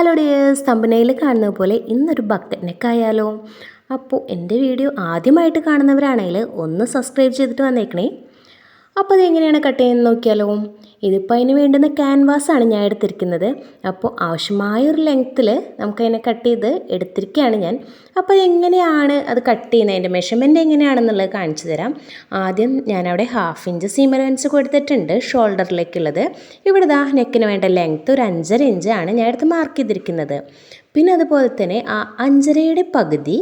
Hello dears തമ്പനയിൽ കാണുന്നത് പോലെ ഇന്നൊരു ബക്കറ്റ് നെക്കായാലോ അപ്പോൾ എന്റെ വീഡിയോ ആദ്യമായിട്ട് കാണുന്നവരാണെങ്കിൽ ഒന്ന് സബ്സ്ക്രൈബ് ചെയ്തിട്ട് വന്നേക്കണേ. അപ്പോൾ അതെങ്ങനെയാണ് കട്ട് ചെയ്യുന്നത് നോക്കിയാലോ? ഇതിപ്പോൾ അതിന് വേണ്ടുന്ന ക്യാൻവാസാണ് ഞാൻ എടുത്തിരിക്കുന്നത്. അപ്പോൾ ആവശ്യമായ ഒരു ലെങ്ത്തിൽ നമുക്കതിനെ കട്ട് ചെയ്ത് എടുത്തിരിക്കുകയാണ് ഞാൻ. അപ്പോൾ എങ്ങനെയാണ് അത് കട്ട് ചെയ്യുന്നത്? അതിന്റെ മെഷർമെന്റ് എങ്ങനെയാണെന്നുള്ളത് കാണിച്ചു തരാം. ആദ്യം ഞാനവിടെ ഹാഫ് ഇഞ്ച് സീം അലവൻസ് കൊടുത്തിട്ടുണ്ട് ഷോൾഡറിലേക്കുള്ളത് ഇവിടെ ദാ നെക്കിന് വേണ്ട ലെങ്ത്ത് ഒരു അഞ്ചര ഇഞ്ചാണ് ഞാൻ എടുത്ത് മാർക്ക് ചെയ്തിരിക്കുന്നത്. പിന്നെ അതുപോലെ തന്നെ ആ അഞ്ചരയുടെ പകുതി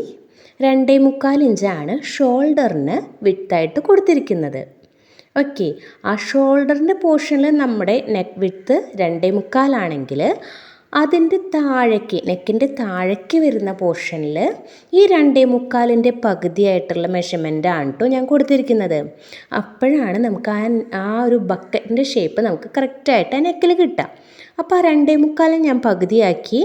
രണ്ടേ മുക്കാൽ ഇഞ്ചാണ് ഷോൾഡറിന് വിട്ടായിട്ട് കൊടുത്തിരിക്കുന്നത്. ഓക്കെ ആ ഷോൾഡറിന്റെ പോർഷനിൽ നമ്മുടെ നെക്ക് വിട്ത്ത് രണ്ടേ മുക്കാലാണെങ്കിൽ അതിന്റെ താഴേക്ക് നെക്കിന്റെ താഴേക്ക് വരുന്ന പോർഷനിൽ ഈ രണ്ടേ മുക്കാലിന്റെ പകുതിയായിട്ടുള്ള മെഷർമെന്റ് ആണ് കേട്ടോ ഞാൻ കൊടുത്തിരിക്കുന്നത്. അപ്പോഴാണ് നമുക്ക് ആ ആ ഒരു ബക്കറ്റിന്റെ ഷേപ്പ് നമുക്ക് കറക്റ്റായിട്ട് ആ നെക്കിൽ കിട്ടുക. അപ്പോൾ ആ രണ്ടേ മുക്കാലും ഞാൻ പകുതിയാക്കി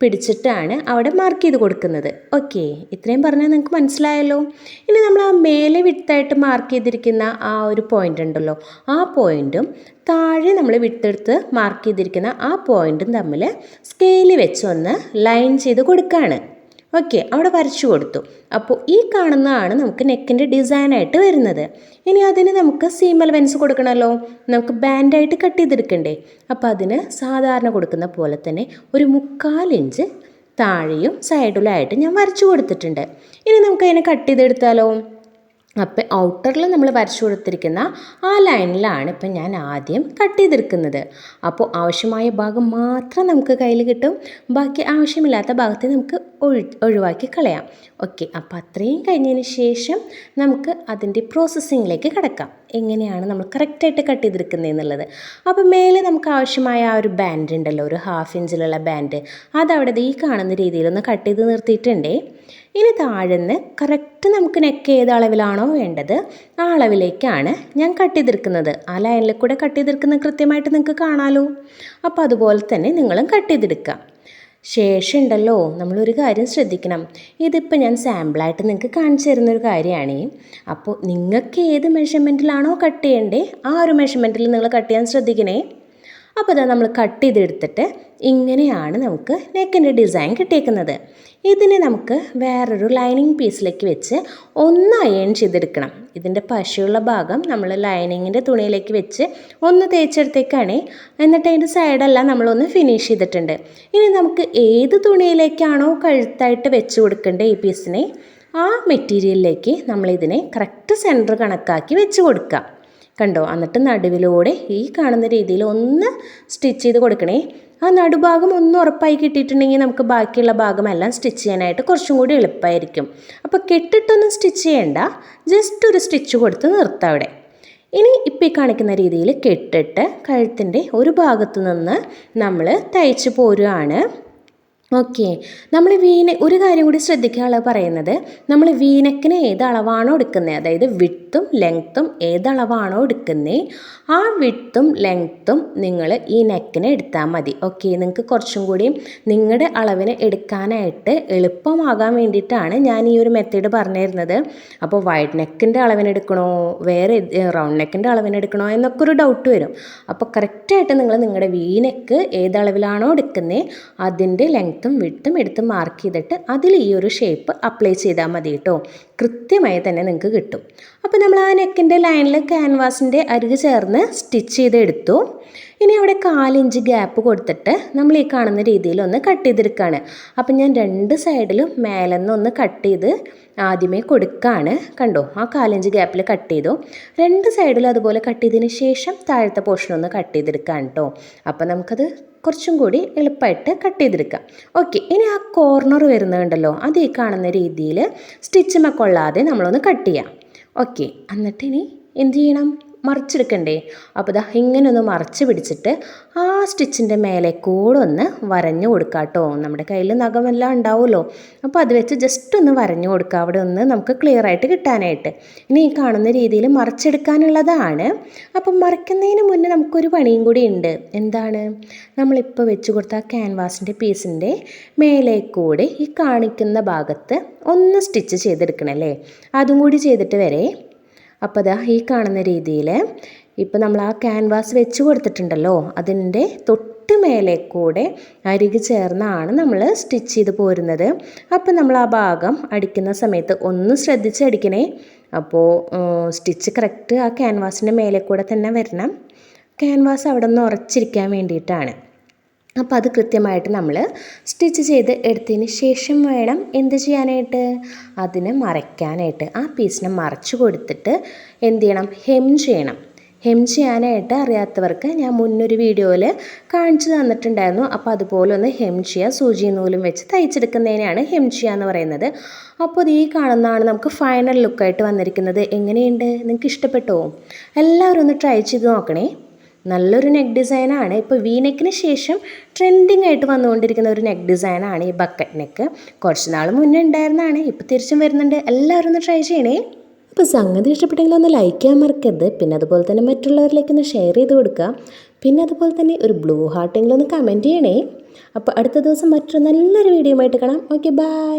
പിടിച്ചിട്ടാണ് അവിടെ മാർക്ക് ചെയ്ത് കൊടുക്കുന്നത്. ഓക്കെ ഇത്രയും പറഞ്ഞാൽ നിങ്ങൾക്ക് മനസ്സിലായല്ലോ. ഇനി നമ്മൾ ആ മേലെ വിട്ടായിട്ട് മാർക്ക് ചെയ്തിരിക്കുന്ന ആ ഒരു പോയിന്റ് ഉണ്ടല്ലോ. ആ പോയിന്റും താഴെ നമ്മൾ വിട്ടെടുത്ത് മാർക്ക് ചെയ്തിരിക്കുന്ന ആ പോയിന്റും തമ്മിൽ സ്കെയിൽ വെച്ചൊന്ന് ലൈൻ ചെയ്ത് കൊടുക്കുകയാണ് ഓക്കെ അവിടെ വരച്ചു കൊടുത്തു. അപ്പോൾ ഈ കാണുന്നതാണ് നമുക്ക് നെക്കിന്റെ ഡിസൈനായിട്ട് വരുന്നത്. ഇനി അതിന് നമുക്ക് സീമൽ വെൻസ് കൊടുക്കണമല്ലോ നമുക്ക് ബാൻഡായിട്ട് കട്ട് ചെയ്തെടുക്കണ്ടേ? അപ്പോൾ അതിന് സാധാരണ കൊടുക്കുന്ന പോലെ തന്നെ ഒരു മുക്കാൽ ഇഞ്ച് താഴെയും സൈഡിലായിട്ട് ഞാൻ വരച്ചു കൊടുത്തിട്ടുണ്ട്. ഇനി നമുക്ക് അതിനെ കട്ട് ചെയ്തെടുത്താലോ? അപ്പം ഔട്ടറിൽ നമ്മൾ വരച്ചു കൊടുത്തിരിക്കുന്ന ആ ലൈനിലാണ് ഇപ്പം ഞാൻ ആദ്യം കട്ട് ചെയ്തിരിക്കുന്നത് അപ്പോൾ ആവശ്യമായ ഭാഗം മാത്രം നമുക്ക് കയ്യിൽ കിട്ടും. ബാക്കി ആവശ്യമില്ലാത്ത ഭാഗത്തെ നമുക്ക് ഒഴി ഒഴിവാക്കി കളയാം. ഓക്കെ അപ്പോൾ അത്രയും കഴിഞ്ഞതിന് ശേഷം നമുക്ക് അതിന്റെ പ്രോസസ്സിങ്ങിലേക്ക് കിടക്കാം. എങ്ങനെയാണ് നമ്മൾ കറക്റ്റായിട്ട് കട്ട് ചെയ്തെടുക്കുന്നത് എന്നുള്ളത്. അപ്പോൾ മേലെ നമുക്ക് ആവശ്യമായ ആ ഒരു ബാൻഡ് ഉണ്ടല്ലോ ഒരു ഹാഫ് ഇഞ്ചിലുള്ള ബാൻഡ് അതവിടെ ഈ കാണുന്ന രീതിയിലൊന്ന് കട്ട് ചെയ്ത് നിർത്തിയിട്ടുണ്ടേ. ഇനി താഴെന്ന് കറക്റ്റ് നമുക്ക് നെക്ക് ഏത് അളവിലാണോ വേണ്ടത് ആ അളവിലേക്കാണ് ഞാൻ കട്ട് ചെയ്തിരിക്കുന്നത് ആ ലൈനിൽ കൂടെ കട്ട് ചെയ്തെടുക്കുന്നത് കൃത്യമായിട്ട് നിങ്ങൾക്ക് കാണാമല്ലോ അപ്പോൾ അതുപോലെ തന്നെ നിങ്ങളും കട്ട് ചെയ്തെടുക്കുക. ശേഷം ഉണ്ടല്ലോ നമ്മളൊരു കാര്യം ശ്രദ്ധിക്കണം. ഇതിപ്പോൾ ഞാൻ സാമ്പിളായിട്ട് നിങ്ങൾക്ക് കാണിച്ചു തരുന്നൊരു കാര്യമാണ് അപ്പോൾ നിങ്ങൾക്ക് ഏത് മെഷർമെന്റിലാണോ കട്ട് ചെയ്യേണ്ടേ ആ ഒരു മെഷർമെന്റിൽ നിങ്ങൾ കട്ട് ചെയ്യാൻ ശ്രദ്ധിക്കണേ. അപ്പോൾ ഇതാ നമ്മൾ കട്ട് ചെയ്തെടുത്തിട്ട് ഇങ്ങനെയാണ് നമുക്ക് നെക്കിന്റെ ഡിസൈൻ കിട്ടിയേക്കുന്നത്. ഇതിനെ നമുക്ക് വേറൊരു ലൈനിങ് പീസിലേക്ക് വെച്ച് ഒന്ന് അയൺ ചെയ്തെടുക്കണം. ഇതിന്റെ പശയുള്ള ഭാഗം നമ്മൾ ലൈനിങ്ങിന്റെ തുണിയിലേക്ക് വെച്ച് ഒന്ന് തേച്ചെടുത്തേക്കാണ്. എന്നിട്ട് അതിന്റെ സൈഡെല്ലാം നമ്മളൊന്ന് ഫിനിഷ് ചെയ്തിട്ടുണ്ട്. ഇനി നമുക്ക് ഏത് തുണിയിലേക്കാണോ കഴുത്തായിട്ട് വെച്ച് കൊടുക്കേണ്ടത് ഈ പീസിനെ ആ മെറ്റീരിയലിലേക്ക് നമ്മളിതിനെ കറക്റ്റ് സെന്റർ കണക്കാക്കി വെച്ച് കൊടുക്കുക. കണ്ടോ? എന്നിട്ട് നടുവിലൂടെ ഈ കാണുന്ന രീതിയിൽ ഒന്ന് സ്റ്റിച്ച് ചെയ്ത് കൊടുക്കണേ. ആ നടുഭാഗം ഒന്ന് ഉറപ്പായി കിട്ടിയിട്ടുണ്ടെങ്കിൽ നമുക്ക് ബാക്കിയുള്ള ഭാഗമെല്ലാം സ്റ്റിച്ച് ചെയ്യാനായിട്ട് കുറച്ചും കൂടി എളുപ്പമായിരിക്കും. അപ്പോൾ കെട്ടിട്ടൊന്നും സ്റ്റിച്ച് ചെയ്യണ്ട. ജസ്റ്റ് ഒരു സ്റ്റിച്ച് കൊടുത്ത് നിർത്താം അവിടെ. ഇനി ഇപ്പം കാണിക്കുന്ന രീതിയിൽ കെട്ടിട്ട് കഴുത്തിന്റെ ഒരു ഭാഗത്ത് നിന്ന് നമ്മൾ തയ്ച്ച് പോരുകയാണ്. ഓക്കെ. നമ്മൾ വീന ഒരു കാര്യം കൂടി ശ്രദ്ധിക്കാനുള്ളത് പറയുന്നത് നമ്മൾ വീനക്കിന് ഏത് അളവാണോ എടുക്കുന്നത്? അതായത് വിട്ടും ലെങ്ത്തും ഏതളവാണോ എടുക്കുന്നത് ആ വിത്തും ലെങ്ത്തും നിങ്ങൾ ഈ നെക്കിന് എടുത്താൽ മതി. ഓക്കെ നിങ്ങൾക്ക് കുറച്ചും കൂടി നിങ്ങളുടെ അളവിന് എടുക്കാനായിട്ട് എളുപ്പമാകാൻ വേണ്ടിയിട്ടാണ് ഞാൻ ഈ ഒരു മെത്തേഡ് പറഞ്ഞു തരുന്നത് അപ്പോൾ വൈഡ് നെക്കിന്റെ അളവിനെടുക്കണോ വേറെ റൗണ്ട് നെക്കിന്റെ അളവിനെടുക്കണോ എന്നൊക്കെ ഒരു ഡൗട്ട് വരും. അപ്പോൾ കറക്റ്റായിട്ട് നിങ്ങൾ നിങ്ങളുടെ വി നെക്ക് ഏതളവിലാണോ എടുക്കുന്നത് അതിന്റെ ലെങ്ത്തും വിട്ടും എടുത്ത് മാർക്ക് ചെയ്തിട്ട് അതിൽ ഈ ഒരു ഷേപ്പ് അപ്ലൈ ചെയ്താൽ മതി കേട്ടോ കൃത്യമായി തന്നെ നിങ്ങൾക്ക് കിട്ടും. അപ്പോൾ നമ്മൾ ആ നെക്കിന്റെ ലൈനിൽ ക്യാൻവാസിന്റെ അരിക് ചേർന്ന് സ്റ്റിച്ച് ചെയ്തെടുത്തു. ഇനി അവിടെ കാലിഞ്ച് ഗ്യാപ്പ് കൊടുത്തിട്ട് നമ്മൾ ഈ കാണുന്ന രീതിയിൽ ഒന്ന് കട്ട് ചെയ്തെടുക്കുകയാണ്. അപ്പം ഞാൻ രണ്ട് സൈഡിലും മേലെന്ന് ഒന്ന് കട്ട് ചെയ്ത് ആദ്യമേ കൊടുക്കുകയാണ്. കണ്ടോ ആ കാലിഞ്ച് ഗ്യാപ്പിൽ കട്ട് ചെയ്തു. രണ്ട് സൈഡിലും അതുപോലെ കട്ട് ചെയ്തതിന് ശേഷം താഴത്തെ പോർഷൻ ഒന്ന് കട്ട് ചെയ്തെടുക്കാം കേട്ടോ. അപ്പം നമുക്കത് കുറച്ചും കൂടി എളുപ്പമായിട്ട് കട്ട് ചെയ്തെടുക്കാം. ഓക്കെ ഇനി ആ കോർണർ വരുന്നുണ്ടല്ലോ അത് ഈ കാണുന്ന രീതിയിൽ സ്റ്റിച്ച് കൊള്ളാതെ നമ്മളൊന്ന് കട്ട് ചെയ്യാം. ഓക്കെ എന്നിട്ട് ഇനി എന്ത് ചെയ്യണം? മറിച്ചെടുക്കണ്ടേ? അപ്പോൾ ഇതാ ഇങ്ങനെ ഒന്ന് മറിച്ച് പിടിച്ചിട്ട് ആ സ്റ്റിച്ചിന്റെ മേലെ കൂടെ ഒന്ന് വരഞ്ഞു കൊടുക്കുക കേട്ടോ നമ്മുടെ കയ്യിൽ നഖമെല്ലാം ഉണ്ടാവുമല്ലോ. അപ്പോൾ അത് വെച്ച് ജസ്റ്റ് ഒന്ന് വരഞ്ഞു കൊടുക്കുക അവിടെ ഒന്ന് നമുക്ക് ക്ലിയർ ആയിട്ട് കിട്ടാനായിട്ട്. ഇനി ഈ കാണുന്ന രീതിയിൽ മറിച്ചെടുക്കാനുള്ളതാണ്. അപ്പം മറിക്കുന്നതിന് മുന്നേ നമുക്കൊരു പണിയും കൂടി ഉണ്ട്. എന്താണ്? നമ്മളിപ്പോൾ വെച്ച് കൊടുത്ത ആ ക്യാൻവാസിന്റെ പീസിന്റെ മേലെ കൂടെ ഈ കാണിക്കുന്ന ഭാഗത്ത് ഒന്ന് സ്റ്റിച്ച് ചെയ്തെടുക്കണല്ലേ? അതും കൂടി ചെയ്തിട്ട് വരെ അപ്പോൾ അതാ ഈ കാണുന്ന രീതിയിൽ ഇപ്പോൾ നമ്മൾ ആ ക്യാൻവാസ് വെച്ച് കൊടുത്തിട്ടുണ്ടല്ലോ അതിന്റെ തൊട്ട് മേലെ കൂടെ അരിക് ചേർന്നാണ് നമ്മൾ സ്റ്റിച്ച് ചെയ്ത് പോരുന്നത്. അപ്പോൾ നമ്മൾ ആ ഭാഗം അടിക്കുന്ന സമയത്ത് ഒന്ന് ശ്രദ്ധിച്ച് അടിക്കണേ. അപ്പോൾ സ്റ്റിച്ച് കറക്റ്റ് ആ ക്യാൻവാസിന്റെ മേലെ കൂടെ തന്നെ വരണം. ക്യാൻവാസ് അവിടെ നിന്ന് ഉറച്ചിരിക്കാൻ വേണ്ടിയിട്ടാണ്. അപ്പോൾ അത് കൃത്യമായിട്ട് നമ്മൾ സ്റ്റിച്ച് ചെയ്ത് എടുത്തതിന് ശേഷം വേണം എന്ത് ചെയ്യാനായിട്ട്? അതിനെ മറയ്ക്കാനായിട്ട്. ആ പീസിനെ മറച്ചു കൊടുത്തിട്ട് എന്ത് ചെയ്യണം? ഹെം ചെയ്യണം. ഹെം ചെയ്യാനായിട്ട് അറിയാത്തവർക്ക് ഞാൻ മുന്നൊരു വീഡിയോയിൽ കാണിച്ചു തന്നിട്ടുണ്ടായിരുന്നു. അപ്പോൾ അതുപോലെ ഒന്ന് ഹെം ചെയ്യുക. സൂചി നൂലും വെച്ച് തയ്ച്ചെടുക്കുന്നതിനാണ് ഹെം ചെയ്യുക എന്ന് പറയുന്നത്. അപ്പോൾ ഇത് ഈ കാണുന്നതാണ് നമുക്ക് ഫൈനൽ ലുക്കായിട്ട് വന്നിരിക്കുന്നത്. എങ്ങനെയുണ്ട്? നിങ്ങൾക്ക് ഇഷ്ടപ്പെട്ടോ? എല്ലാവരും ഒന്ന് ട്രൈ ചെയ്ത് നോക്കണേ. നല്ലൊരു നെക്ക് ഡിസൈനാണ് ഇപ്പോൾ വി നെക്കിന് ശേഷം ട്രെൻഡിങ് ആയിട്ട് വന്നുകൊണ്ടിരിക്കുന്ന ഒരു നെക്ക് ഡിസൈനാണ് ഈ ബക്കറ്റ് നെക്ക് കുറച്ച് നാൾ മുന്നേ ഉണ്ടായിരുന്നതാണ് ഇപ്പോൾ തിരിച്ചും വരുന്നുണ്ട്. എല്ലാവരും ഒന്ന് ട്രൈ ചെയ്യണേ. അപ്പോൾ സംഗതി ഇഷ്ടപ്പെട്ടെങ്കിൽ ഒന്ന് ലൈക്ക് ചെയ്യാൻ മറക്കരുത്. പിന്നെ അതുപോലെ തന്നെ മറ്റുള്ളവരിലേക്ക് ഒന്ന് ഷെയർ ചെയ്ത് കൊടുക്കുക. പിന്നെ അതുപോലെ തന്നെ ഒരു ബ്ലൂ ഹാർട്ടെങ്കിലും ഒന്ന് കമന്റ് ചെയ്യണേ. അപ്പോൾ അടുത്ത ദിവസം മറ്റൊരു നല്ലൊരു വീഡിയോ ആയിട്ട് കാണാം. Okay bye